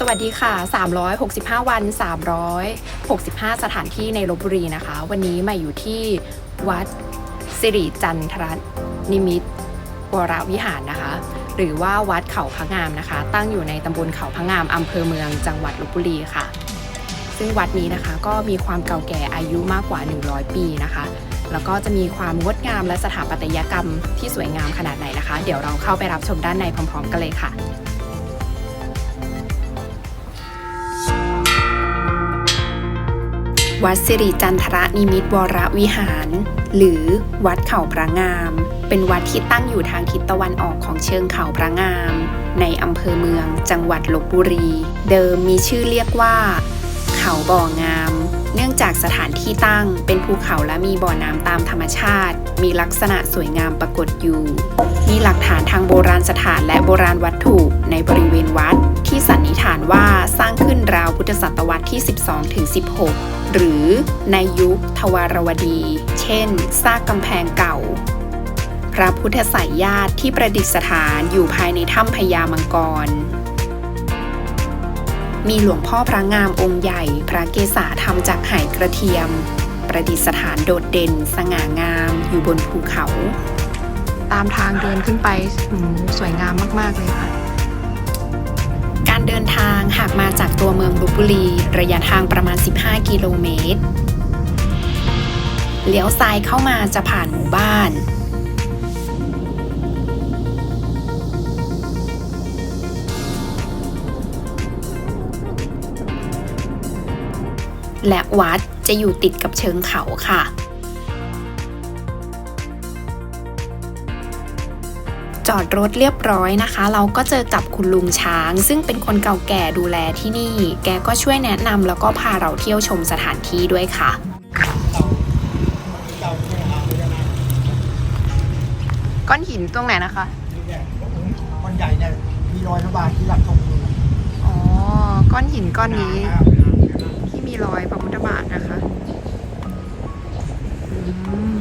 สวัสดีค่ะ 365 วัน 365 สถานที่ในลบบุรีนะคะ วันนี้มาอยู่ที่วัดสิริจันทรนิมิตวรวิหารนะคะ หรือว่าวัดเขาพระงามนะคะ ตั้งอยู่ในตำบลเขาพระงามอำเภอเมืองจังหวัดลบบุรีค่ะ ซึ่งวัดนี้นะคะก็มีความเก่าแก่อายุมากกว่า 100 ปีนะคะ แล้วก็จะมีความงดงามและสถาปัตยกรรมที่สวยงามขนาดไหนนะคะ เดี๋ยวเราเข้าไปรับชมด้านในพร้อม ๆ กันเลยค่ะ วัดสิริจันทรนิมิตวรวิหาร หรือวัดเขาพระงาม เป็นวัดที่ตั้งอยู่ทางทิศตะวันออกของเชิงเขาพระงาม ในอำเภอเมืองจังหวัดลบบุรี เดิมมีชื่อเรียกว่า เขาบ่องาม เนื่องจากสถานที่ตั้งเป็นภูเขาและมีบ่อน้ำตามธรรมชาติ มีลักษณะสวยงามปรากฏอยู่ มีหลักฐานทางโบราณสถานและโบราณวัตถุในบริเวณวัด ที่สันนิษฐานว่าสร้างขึ้นราวพุทธศตวรรษที่ 12ถึง16 หรือในยุคทวารวดี เช่น ซากกำแพงเก่า พระพุทธสายญาติที่ประดิษฐานอยู่ภายในถ้ำพญามังกร มีหลวงพ่อพระงามองค์ใหญ่ พระเกศาทำจากไหกระเทียม ประดิษฐานโดดเด่น สง่างามอยู่บนภูเขา ตามทางเดินขึ้นไปสวยงามมาก ๆ เลยค่ะ หากมาจากตัวเมืองลบบุรี ระยะทางประมาณ 15 กิโลเมตร เลี้ยวซ้ายเข้ามาจะผ่านหมู่บ้านและวัดจะอยู่ติดกับเชิงเขาค่ะ รถเรียบร้อยนะคะ เราก็เจอกับคุณลุงช้าง ซึ่งเป็นคนเก่าแก่ดูแลที่นี่ แกก็ช่วยแนะนำแล้วก็พาเราเที่ยวชมสถานที่ด้วยค่ะ ก้อนหินตรงไหนนะคะก้อนใหญ่เนี่ยมีรอยน้ำบาดที่หลักตรงนี้อ๋อ ก้อนหินก้อนนี้ ที่มีรอยพระพุทธบาทนะคะ อืม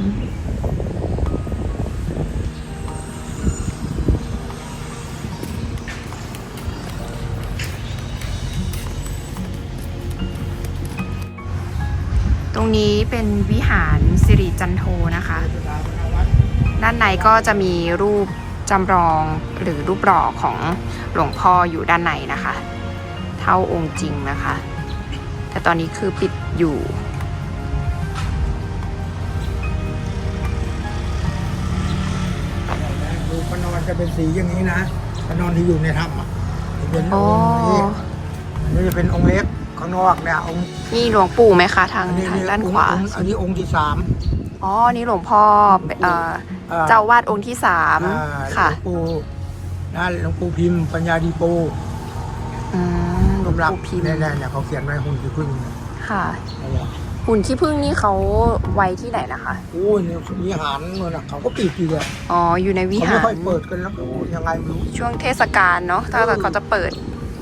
รงนี้เป็นวิหารสิริจันโทนะคะ ด้านในก็จะมีรูปจำลองหรือรูปหล่อของหลวงพ่ออยู่ด้านในนะคะ เท่าองค์จริงนะคะ แต่ตอนนี้คือปิดอยู่ดูพระนอนจะเป็นสีอย่างนี้นะพระนอนที่อยู่ในถ้ำอะจะเป็นอ๋อองค์นี้อันนี้จะเป็นองค์เล็ก ข้างนอกเนี่ยองค์นี่หลวงปู่ไหมคะทางอันนี้ทางด้านขวาองค์อันนี้องค์ที่สามอ๋อนี่หลวงพ่อเอ่ออ่อเจ้าวาดองค์ที่สามอ่าค่ะหลวงปู่นะหลวงปู่พิมพ์ปัญญาดีโปอืมหลวงสำหรับปู่พิมพ์แน่ๆเนี่ยเขาเขียนไว้หุ่นที่พึ่งเนี่ยค่ะนั่นแหละหุ่นขี้ผึ้งนี่เขาไว้ที่ไหนนะคะโอ้ยเนี่ยวิหารเนี่ยนะเขาก็ปิดอยู่เลยอ๋ออยู่ในวิเขาหาไม่รค่อยเปิดกันแล้วโอ้ยยังไงไม่รู้ช่วงเทศกาลเนาะถ้าเขาจะเปิด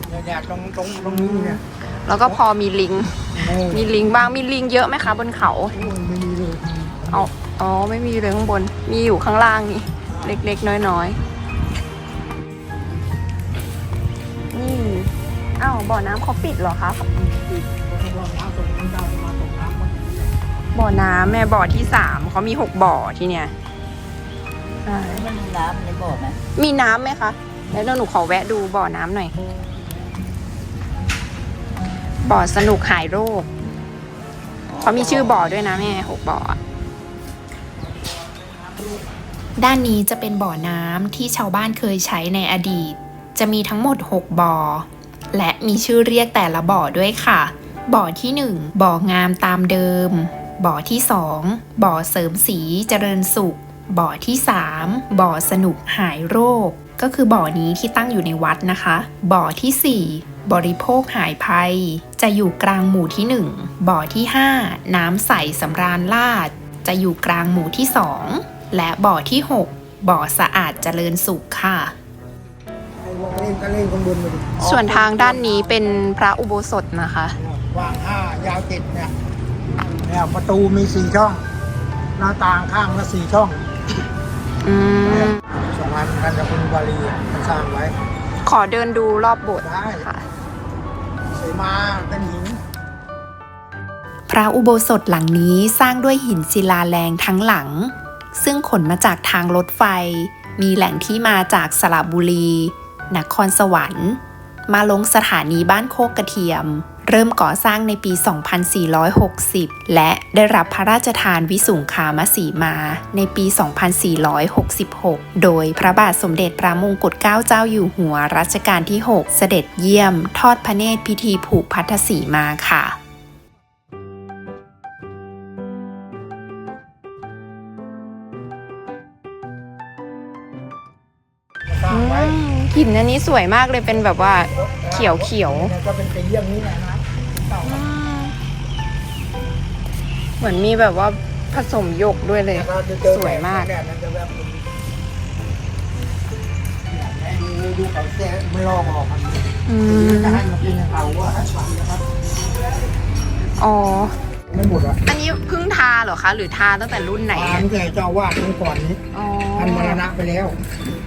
เนี่ยเนี่ยตรงตรงตรงนี้เนี่ย แล้วก็พอมีลิงโอ้ยมีลิงบ้างมีลิงเยอะไหมคะ บนเขาโอ้ยไม่มีเลยเอาอ๋อไม่มีเลยข้างบน มีอยู่ข้างล่างนี่ เล็กๆ น้อยๆ นี่อ้าวบ่อน้ำเขาปิดเหรอคะปิดเขาต้องรอน้ำตรงนี้ได้มาตรงน้ำมันบ่อน้ำแม่บ่อที่สามเขามีหกบ่อที่เนี่ยใช่มันมีน้ำในบ่อไหมมีน้ำไหมคะ แล้วเดี๋ยวหนูขอแวะดูบ่อน้ำหน่อย บ่อสนุกหายโรคเขามีชื่อบ่อด้วยนะแม่หกบ่อด้านนี้จะเป็นบ่อน้ำที่ชาวบ้านเคยใช้ในอดีต จะมีทั้งหมด 6 บ่อ และมีชื่อเรียกแต่ละบ่อด้วยค่ะ บ่อที่ 1 บ่องามตามเดิม บ่อที่ 2 บ่อเสริมสีเจริญสุข บ่อที่ 3 บ่อสนุกหายโรค ก็คือบ่อนี้ที่ตั้งอยู่ในวัดนะคะ บ่อทีสี่4 บริโภคหายภัย จะอยู่กลางหมู่ที่ 1 บ่อที่ 5 น้ำใสสำราญลาด จะอยู่กลางหมู่ที่ 2 และบ่อที่ 6 บ่อสะอาดเจริญสุขค่ะไอ้วงเล่นก็เล่นข้างบนมาดิส่วนทางด้านนี้เป็นพระอุโบสถนะคะวางห้ายาวเจ็ดเนี่ยเนี่ยประตูมีสี่ช่อง หน้าต่างข้างละสี่ช่องอืมสองอันกันกับคุณบาลีมันสร้างไว้ ขอเดินดูรอบโบสถ์ได้ค่ะวย มาเป็นหิน พระอุโบสถหลังนี้สร้างด้วยหินศิลาแรงทั้งหลัง ซึ่งขนมาจากทางรถไฟ มีแหล่งที่มาจากสระบุรี นครสวรรค์ มาลงสถานีบ้านโคกกระเทียม เริ่มก่อสร้างในปี 2460 และได้รับพระราชทานวิสุงคามสีมา ในปี 2466 โดยพระบาทสมเด็จพระมงกุฎเกล้าเจ้าอยู่หัวรัชกาลที่ 6 เสด็จเยี่ยม ทอดพระเนตรพิธีผูกพัทธสีมาค่ะสร้างไว้หินอันนี้สวยมากเลยเป็นแบบว่าเขียวเขียวนี่ก็เป็นตีเยี่ยงนี้แหละ นะเต่าเหมือนมีแบบว่าผสมหยกด้วยเลยแล้วจะเจอสวยมากแดดมันจะแบบดูดูเขาแซ่ไม่ลอกออกมันอืมจะให้มากินอย่างเขาว่าให้ฟังนะครับอ๋อ ไม่หมดอะอันนี้เพิ่งทาเหรอคะ หรือทาตั้งแต่รุ่นไหนทานแต่เจ้าอาวาดองค์ก่อนนี้อ๋อท่านมรณะไปแล้ว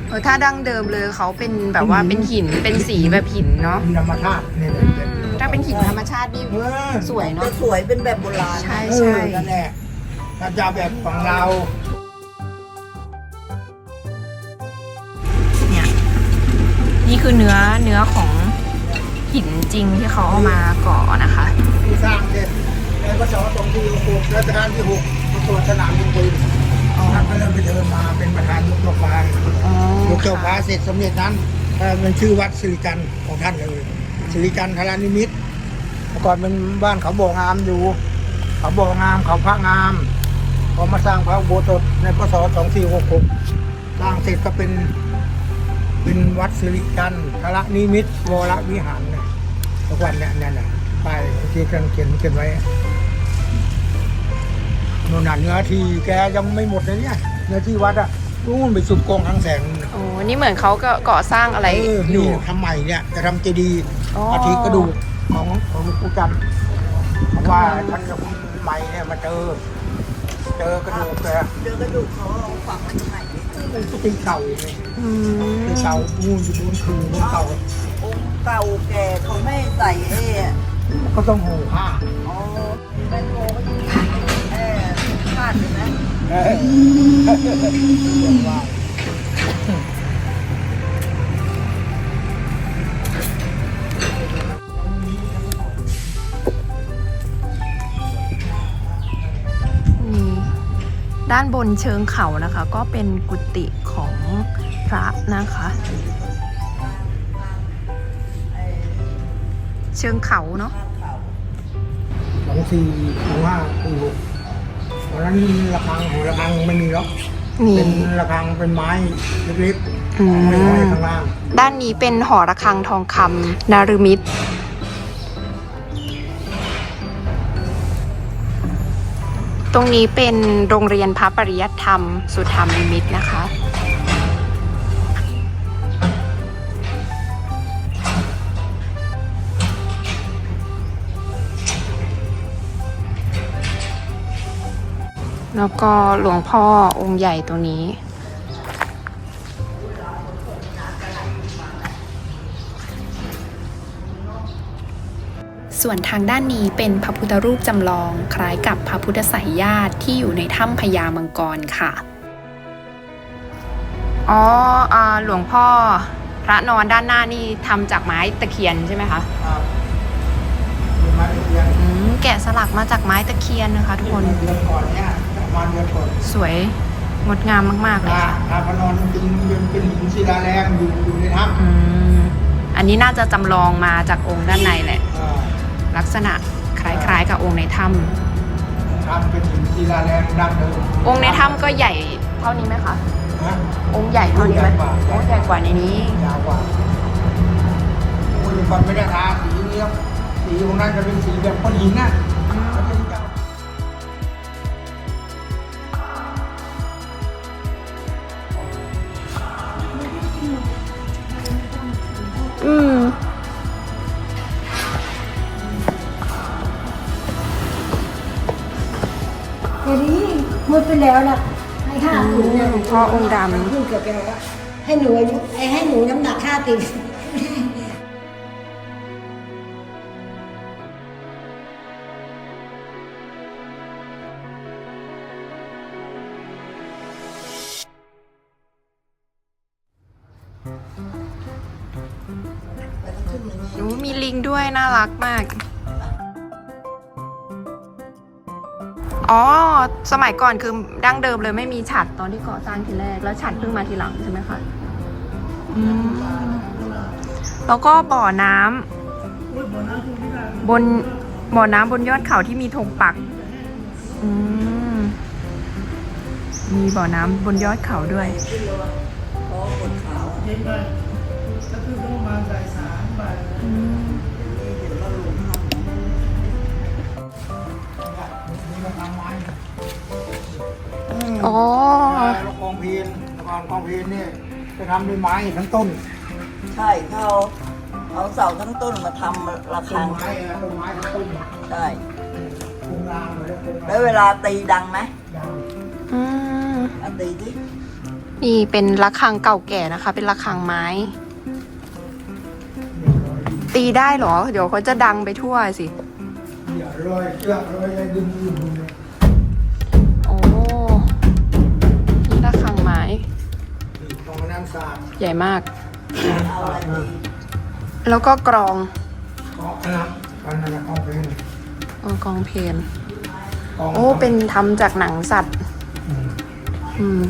เออถ้าดั้งเดิมเลยเขาเป็นแบบว่าเป็นหินเป็นสีแบบหินเนาะ เป็นธรรมชาติเนี่ยอืม ถ้าเป็นหินธรรมชาตินี่เออสวยจะเนาะสวยเป็นแบบโบราณใช่เอใช่อนั่นแหละถ้าจะแบบของเราเนี่ยนี่คือเนื้อเนื้อของหินจริงที่เขาเอามาก่อนะคะ ที่สร้างเสร็จในพศสองที่หกรัชกาลที่หกประกวดสนามยิงปืนท่านก็เริ่มไปเดินมาเป็นประธานยกเจ้าฟ้าอ๋อยกเจ้าฟ้าเสร็จสำเร็จนั้นเอ่อมันชื่อวัดสิริจันทร์ของท่านเลย สิริจันทรานิมิตเมื่อก่อนเป็นบ้านเขาบ่องามอยู่ เขาบ่องามเขาพระงามพอมาสร้างพระอุโบสถในพศสองสี่หกหกสร้างเสร็จก็เป็นเป็นวัดสิริจันทรนิมิตวรวิหารเนี่ยทุกวันเนี่ยเนี่ยนะป้ายที่กันเขียนเขียนไว้โน่นน่ะเนื้อที่แกยังไม่หมดเลยเนี่ยเนื้อที่วัดอะ นู่นไปสุดกองทางแสงนู่นน่ะโอ้นี่เหมือนเขาก็ก่อสร้างอะไรเอออนี่ยู่ ทำใหม่เนี่ยจะทำเจดีย์อ๋ออ อาทิกระดูกของของหลวงปู่จันทร์เพราะว่าท่านกับใหม่เนี่ยมาเจอ เจอกระดูกแกเจอกระดูกเขาเอาฝังไว้ตรงไหนนี่เป็นกุฏิเก่าเลยอืมกุฏิเก่านู่นอยู่บนคืนบนเก่าองค์เก่าแก่เขาไม่ใส่เอก็ต้องห่มผ้าอ๋อแม่โกก็ยั ด้านบนเชิงเขานะคะ ก็เป็นกุฏิของพระนะคะ เชิงเขาเนาะสองสี่สองห้าสี่หก ตอนนั้นระฆังหัวระฆังไม่มีหรอกนี่ เป็นระฆังเป็นไม้เล็กอืๆไม่ห้อยมข้างล่างด้านนี้เป็นหอระฆังทองคำนารุมิตรตรงนี้เป็นโรงเรียนพระปริยัติธรรม สุธรรมนิมิตรนะคะ แล้วก็หลวงพ่อองค์ใหญ่ตรงนี้ ส่วนทางด้านนี้เป็นพระพุทธรูปจำลองคล้ายกับพระพุทธไสยญาติที่อยู่ในถ้ำพญามังกรค่ะ อ๋ออ่าหลวงพ่อพระนอนด้านหน้านี่ทำจากไม้ตะเคียนใช่ไหมคะครับเป็นไม้ตะเคียนอืมแกะสลักมาจากไม้ตะเคียนนะคะทุกคน เดือนก่อนเนี่ยประมาณเดือนก่อนสวยงดงามมากๆเลยพระค่ะพระพระนอนจริงๆยังเป็นหินศิลาแรงอยู่อยู่ในถ้อืมอันนี้น่าจะจำลองมาจากองค์ด้านในแหละำอ่าลักษณะคล้ายๆกับองค์ในถ้ถ้ำเป็นหินศิลาแรงดั้งเดิมำองค์ในถ้ำก็ใหญ่เท่านี้ไหมคะนะองค์ใหญ่เท่านี้ไหมใหญ่กว่าองค์ใหญ่กว่าในนี้ ยาวกว่าโอ้ยก่อนไม่ได้ทาสีนี้ครับสีของนั้นจะเป็นสีแบบก้อนหินน่ะ แล้วนะให้ห้าถุงนี่พ่อองค์ดำ พูเกือบไปแล้ว่าให้หนูอายุให้หนูน้ำหนักห้าติบหนูมีลิงด้วยน่ารักมาก อ๋อ สมัยก่อนคือดั้งเดิมเลยไม่มีฉัดตอนที่ก่อสร้างทีแรก แล้วฉัดเพิ่งมาทีหลังใช่ไหมคะอืมแล้วก็บ่อน้ำบนบ่อน้ำบนยอดเขาที่มีธงปักอืมมีบ่อน้ำบนยอดเขาด้วยเพราะคนขาวอะอืม อ๋อ แล้วกองเพลนกองกองเพลนเนี่ยไปทำด้วยไม้ทั้งต้นใช่เขาเอาเสาทั้งต้นมาทำระต้ฆันงไม้อะต้นไม้ทั้งต้นใช่ปรุงรางเลยปรุงรางแล้วเวลาตีดังไหมดังอืมอะตีดินี่เป็นระฆังเก่าแก่นะคะ เป็นระฆังไม้ตีได้เหรอ เดี๋ยวเขาจะดังไปทั่วสิ เดี๋ยวลอยเชือกลอยอะไรดึงดึงดึงเลย ใหญ่มากเอาอะไรตีแล้วก็กรองกองนะกันนั่นแหละกองเพลนเออกรองเพลนกองโอ้เป็นทำจากหนังสัตว์ อืมอืม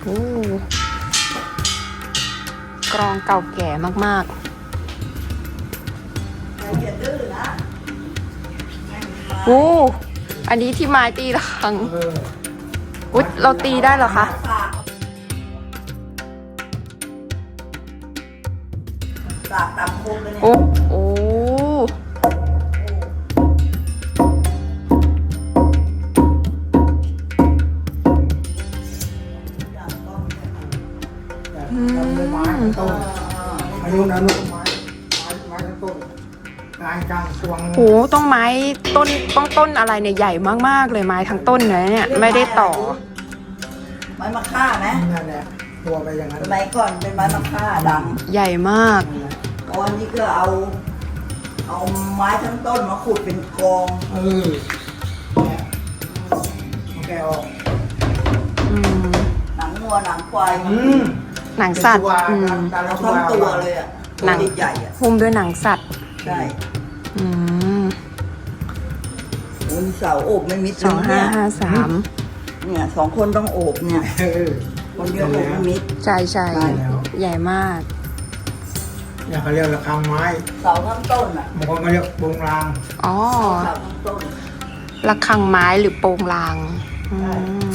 โอ้กรองเก่าแก่มากอย่าดื้อนะๆโอ้ อันนี้ที่ไม้ตีระฆังเอออุ๊ยเราตีได้เหรอคะสากสากตามโค้งเลยเนี่ยโอ้โอ้ทำด้วยไม้ทั้งต้นอายุนั้นลูกไม้ไม้ไม้ทั้งต้น กายกลางสวงโหต้องไม้ต้นต้องต้นอะไรเนี่ยใหญ่มากๆเลยไม้ทั้งต้นเลยเนี่ยไม่ได้ต่อ ไม้มะค่าไหมนั่นแหละตัวไปอย่างนั้นสมัยก่อนเป็นไม้มะค่าดังใหญ่มากตอนนี้ก็เอา เอาไม้ทั้งต้นมาขุดเป็นกองเออเนี่ยเอาแกะออกอืมหนังงัวหนังควายมาอืมหนังสัตว์เป็นอืมตาเอาละทั้งตัวเลยอะหนังตัวใหญ่ๆอะหุ้มด้วยหนังสัตว์ใช่ อืมโอ้ยเสาโอบไม่มิดสองห้าห้าสามเนี่ยสองคนต้องโอบเนี่ยเออคนเดียวโอบไม่มิดใช่ใช่ได้แล้วใหญ่มากเนี่ยเขาเรียกระฆังไม้เสาทั้งต้นอะบางคนก็เรียกบงรางอ๋อเสาทั้งต้นระฆังไม้หรือโปงลางอืม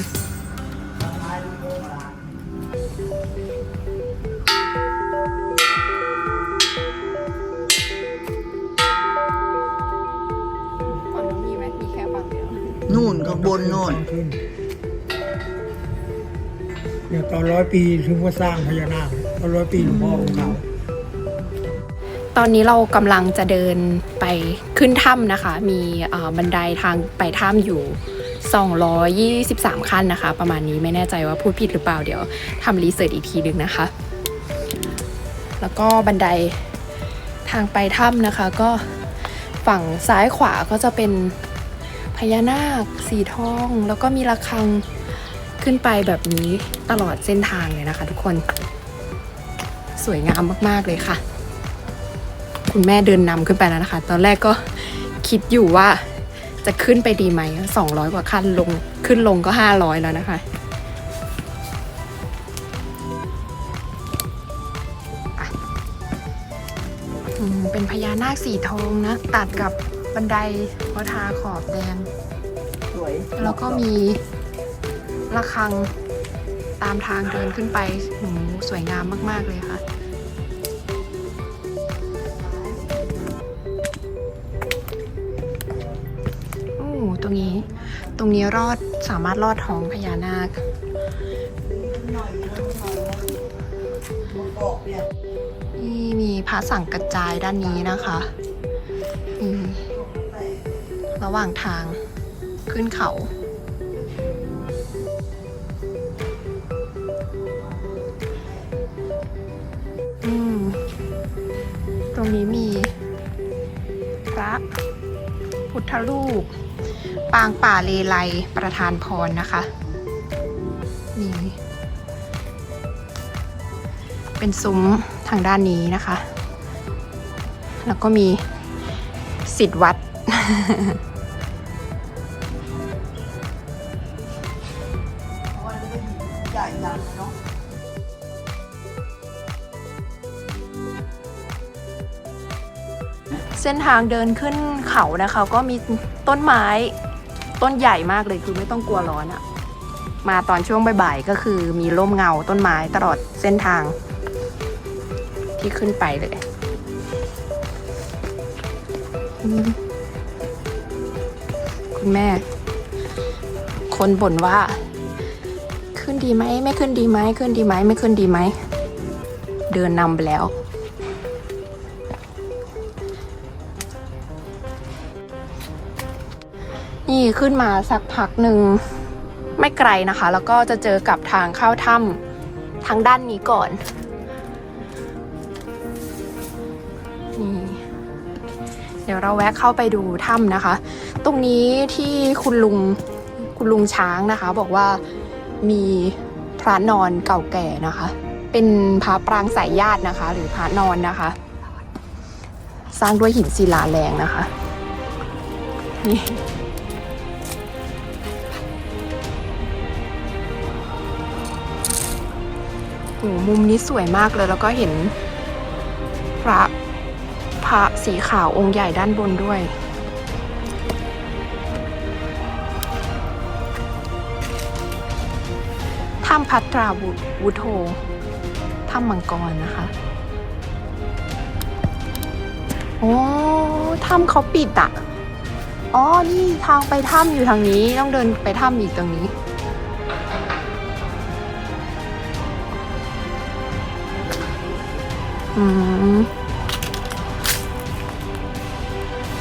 ข้างบนนู่นขึ้นเนี่ยตอนร้อยปีถึงว่าสร้างพญานาคตอนร้อยปีหลวงพ่อองค์เขาตอนนี้เรากำลังจะเดินไปขึ้นถ้ำนะคะ มีเอ่อบันไดทางไปถ้ำอยู่ 223 ขั้นนะคะ ประมาณนี้ไม่แน่ใจว่าพูดผิดหรือเปล่าเดี๋ยวทำรีเสิร์ชอีกทีนึงนะคะ แล้วก็บันไดทางไปถ้ำนะคะ ก็ฝั่งซ้ายขวาก็จะเป็น พญานาค สีทอง แล้วก็มีระฆังขึ้นไปแบบนี้ตลอดเส้นทางเลยนะคะ ทุกคน สวยงามมากๆเลยค่ะ คุณแม่เดินนำขึ้นไปแล้วนะคะ ตอนแรกก็คิดอยู่ว่าจะขึ้นไปดีไหม200กว่าขั้นลง ขึ้นลงก็500แล้วนะคะเป็นพญานาคสีทองนะ ตัดกับ บันไดวทาขอบแดง สวยแล้วก็มีระฆังตามทางเดินขึ้นไปโอ้โหสวยงามมาก ๆ เลยค่ะ โอ้ตรงนี้ ตรงนี้รอดสามารถรอดท้องพญานาคหน่อยนึงหน่อยนึงมะกอกเนี่ยนี่มีพระสังกัจจายด้านนี้นะคะนี่ ระหว่างทางขึ้นเขาอืมตรงนี้มีพระพุทธรูป ปางป่าเลไลประธานพรนะคะ นี่ เป็นเป็นซุ้มทางด้านนี้นะคะ แล้วก็มีสิทธิ์วัด เส้นทางเดินขึ้นเขานะคะ ก็มีต้นไม้ต้นใหญ่มากเลยคือไม่ต้องกลัวร้อนอะมาตอนช่วงบ่ายๆก็คือมีร่มเงาต้นไม้ตลอดเส้นทาง ที่ขึ้นไปเลย คุณแม่ คนบ่นว่า ขึ้นดีไหมไม่ขึ้นดีไหมขึ้นดีไหมไม่ขึ้นดีไหม เดินนำไปแล้ว นี่ขึ้นมาสักพักหนึ่งไม่ไกลนะคะ แล้วก็จะเจอกับทางเข้าถ้ำทางด้านนี้ก่อนนี่เดี๋ยวเราแวะเข้าไปดูถ้ำนะคะ ตรงนี้ที่คุณลุงคุณลุงช้างนะคะ บอกว่ามีพระนอนเก่าแก่นะคะ เป็นพระปรางสายญาตินะคะ หรือพระนอนนะคะ สร้างด้วยหินศิลาแรงนะคะนี่ หมุมนี้สวยมากเลย แล้วก็เห็นพระพระสีขาวองค์ใหญ่ด้านบนด้วย ถ้ำพัตราวุวุโทถ้ำมังกรนะคะ โอ้ถ้ำเขาปิดอะอ๋อ นี่ทางไปถ้ำอยู่ทางนี้ ต้องเดินไปถ้ำอีกตรงนี้ อืม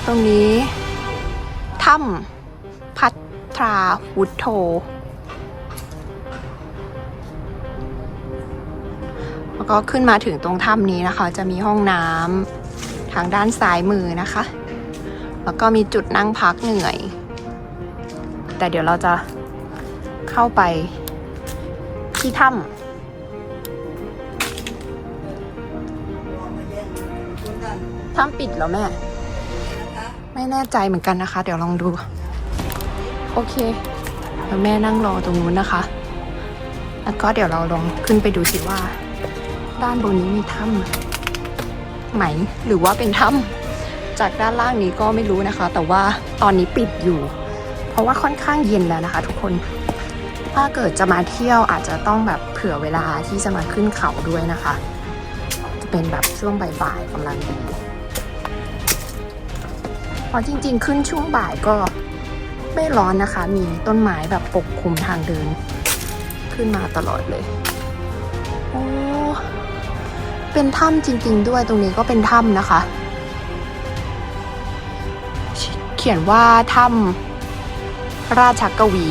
ตรงนี้ถ้ำพัทราวุฒโธแล้วก็ขึ้นมาถึงตรงถ้ำนี้นะคะ จะมีห้องน้ำทางด้านซ้ายมือนะคะ แล้วก็มีจุดนั่งพักเหนื่อย แต่เดี๋ยวเราจะเข้าไปที่ถ้ำ ถ้ำปิดแล้วแม่ ไม่แน่ใจเหมือนกันนะคะ เดี๋ยวลองดู โอเคเดี๋ยวแม่นั่งรอตรงนู้นนะคะ แล้วก็เดี๋ยวเราลองขึ้นไปดูสิว่า ด้านบนนี้มีถ้ำไหมหรือว่าเป็นถ้ำจากด้านล่างนี้ก็ไม่รู้นะคะ แต่ว่าตอนนี้ปิดอยู่ เพราะว่าค่อนข้างเย็นแล้วนะคะ ทุกคนถ้าเกิดจะมาเที่ยวอาจจะต้องแบบเผื่อเวลาที่จะมาขึ้นเขาด้วยนะคะ จะเป็นแบบช่วงบ่ายๆกำลังดี ราะจริง ๆ ขึ้นช่วงบ่ายก็ไม่ร้อนนะคะ มีต้นไม้แบบปกคลุมทางเดิน ขึ้นมาตลอดเลย โอ้ เป็นถ้ำจริง ๆ ด้วยตรงนี้ก็เป็นถ้ำนะคะ เขียนว่าถ้ำราชกวี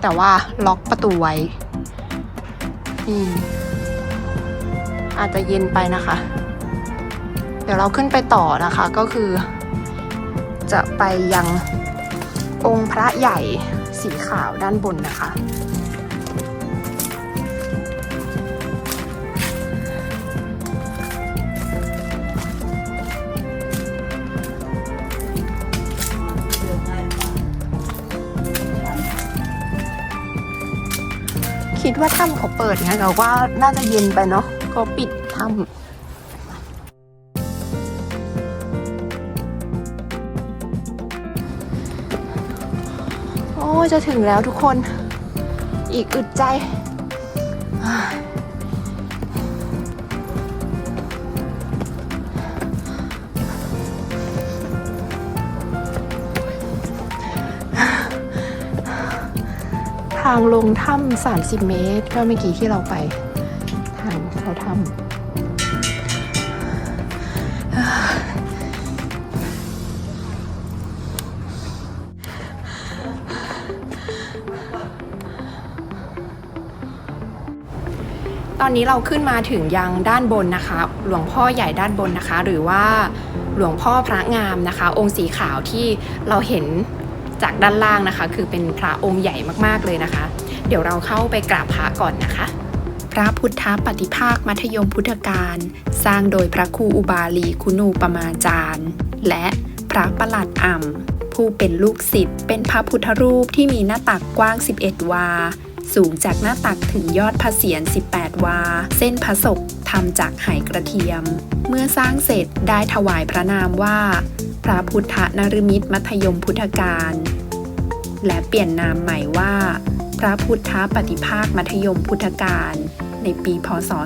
แต่ว่าล็อกประตูไว้ นี่ อาจจะเย็นไปนะคะ เดี๋ยวเราขึ้นไปต่อนะคะก็คือ จะไปยังองค์พระใหญ่สีขาวด้านบนนะคะ คิดว่าถ้ำเขาเปิดไงแต่ว่าน่าจะเย็นไปเนาะก็ปิดถ้ำ จะถึงแล้วทุกคน อีกอึดใจ ทางลงถ้ำ30 เมตร ก็เมื่อกี้ที่เราไป นนี้เราขึ้นมาถึงยังด้านบนนะคะ หลวงพ่อใหญ่ด้านบนนะคะ หรือว่าหลวงพ่อพระงามนะคะ องค์สีขาวที่เราเห็นจากด้านล่างนะคะ คือเป็นพระองค์ใหญ่มากๆเลยนะคะ เดี๋ยวเราเข้าไปกราบพระก่อนนะคะ พระพุทธปฏิภาคมัธยมพุทธการ สร้างโดยพระครูอุบาลีคุณูปมาจารย์ และพระประหลัดอ่ำผู้เป็นลูกศิษย์เป็นพระพุทธรูปที่มีหน้าตักกว้าง 11 วา สูงจากหน้าตักถึงยอดพระเศียร 18 วา เส้นพระศกทำจากไหกระเทียม เมื่อสร้างเสร็จได้ถวายพระนามว่า พระพุทธนรมิตรมัธยมพุทธการ และเปลี่ยนนามใหม่ว่า พระพุทธปฏิภาคมัธยมพุทธการ ในปี พศ 2469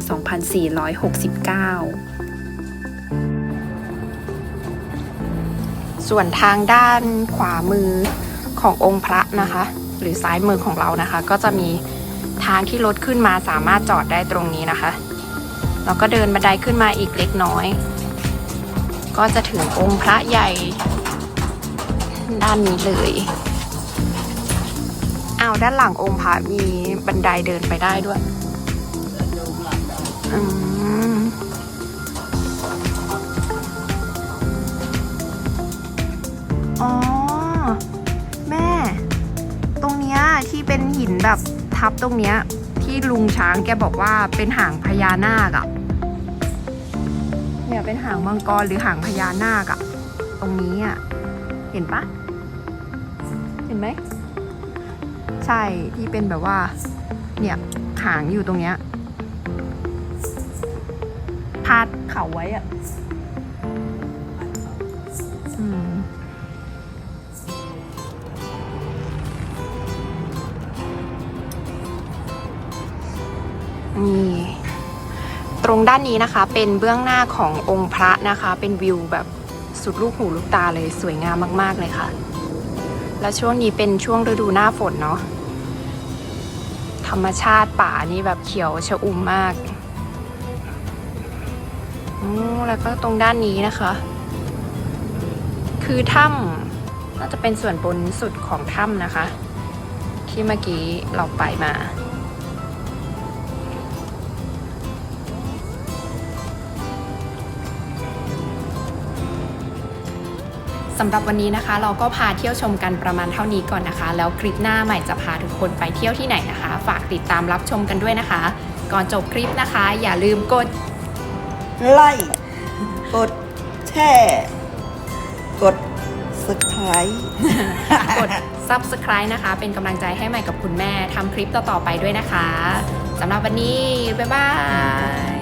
ส่วนทางด้านขวามือขององค์พระนะคะ หรือซ้ายมือของเรานะคะ ก็จะมีทางที่รถขึ้นมาสามารถจอดได้ตรงนี้นะคะแล้วก็เดินบันไดขึ้นมาอีกเล็กน้อย ก็จะถึงองค์พระใหญ่ด้านนี้เลยอ้าวด้านหลังองค์พระมีบันไดเดินไปได้ด้วยอืมอ๋อ ที่เป็นหินแบบทับตรงเนี้ย ที่ลุงช้างแกบอกว่าเป็นหางพญานาคอะเนี่ยเป็นหางมังกรหรือหางพญานาคอะตรงนี้อะเห็นปะเห็นไหมใช่ที่เป็นแบบว่า เนี่ยหางอยู่ตรงเนี้ยพาดเขาไว้อะ รงด้านนี้นะคะ เป็นเบื้องหน้าขององค์พระนะคะ เป็นวิวแบบสุดลูกหูลูกตาเลยสวยงามมาก ๆ เลยค่ะ แล้วช่วงนี้เป็นช่วงฤดูหน้าฝนเนาะธรรมชาติป่านี่แบบเขียวชอุ่มมากแล้วก็ตรงด้านนี้นะคะ คือถ้ำน่าจะเป็นส่วนบนสุดของถ้ำนะคะ ที่เมื่อกี้เราไปมา สำหรับวันนี้นะคะ เราก็พาเที่ยวชมกันประมาณเท่านี้ก่อนนะคะ แล้วคลิปหน้าใหม่จะพาทุกคนไปเที่ยวที่ไหนนะคะ ฝากติดตามรับชมกันด้วยนะคะ ก่อนจบคลิปนะคะ อย่าลืมกดไล่กดแช่กดสไครกด subscribe นะคะ เป็นกำลังใจให้ใหม่กับคุณแม่ทำคลิปต่อๆไปด้วยนะคะสำหรับวันนี้ บ๊ายบาย